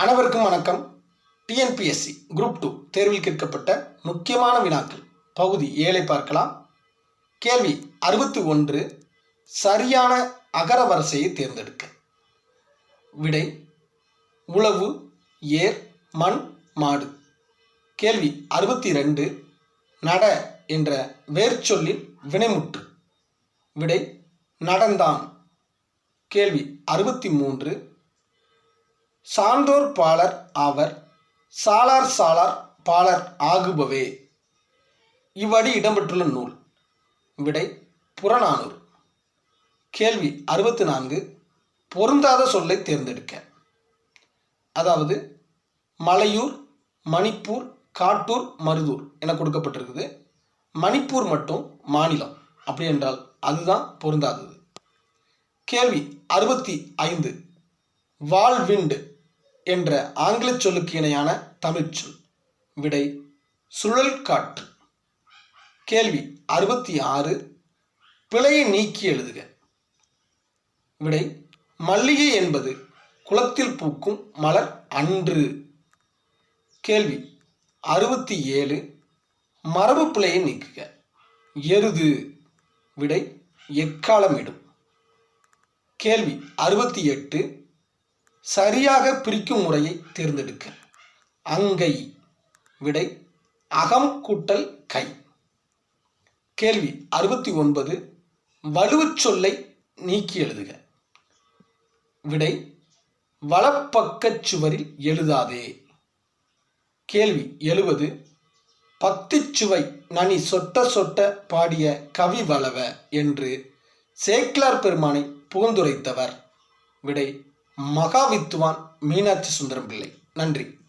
அனைவருக்கும் வணக்கம். TNPSC group two தேர்வில் கேட்கப்பட்ட முக்கியமான வினாக்கள். பகுதி ஏழை பார்க்கலாம். கேள்வி அறுபத்தி ஒன்று. சரியான அகர வரிசையை தேர்ந்தெடுக்க. விடை உழவு ஏர் மண் மாடு. கேள்வி அறுபத்தி ரெண்டு நட என்ற வேர்ச்சொல்லின் வினைமுற்று. விடை நடந்தான். கேள்வி அறுபத்தி மூன்று. சான்றோர் பாலர் ஆவர் சாலார் சாலார் பாலர் ஆகுபவே. இவ்வடி இடம்பெற்றுள்ள நூல் விடை புறநானூறு. கேள்வி அறுபத்தி நான்கு பொருந்தாத சொல்லை தேர்ந்தெடுக்க. அதாவது மலையூர் மணிப்பூர் காட்டூர் மருதூர் என கொடுக்கப்பட்டிருக்குது. மணிப்பூர் மட்டும் மாநிலம் அப்படி என்றால் அதுதான் பொருந்தாதது. கேள்வி அறுபத்தி ஐந்து வால்விண்டு என்ற ஆங்கிலச் சொல்லுக்கு இணையான தமிழ்ச்சொல் விடை சுழல் காற்று. கேள்வி அறுபத்தி ஆறு பிழையை நீக்கி எழுதுக. விடை மல்லிகை என்பது குளத்தில் பூக்கும் மலர் அன்று. கேள்வி அறுபத்தி ஏழு மரபு பிழையை நீக்குக. எருது. விடை எக்காலமிடும். கேள்வி அறுபத்தி எட்டு சரியாக பிரிக்கும் முறையை தேர்ந்தெடுக்க. அங்கை விடை அகம் கூட்டல் கை. கேள்வி அறுபத்தி ஒன்பது வலுவுச் சொல்லை நீக்கி எழுதுக. விடை வலப்பக்கச் சுவரில் எழுதாதே. கேள்வி எழுவது பத்துச்சுவை நனி சொட்ட சொட்ட பாடிய கவி வளவ என்று சேக்லார் பெருமானை புகழ்ந்துரைத்தவர். விடை மகாவித்துவான் மீனாட்சி சுந்தரம் பிள்ளை. நன்றி.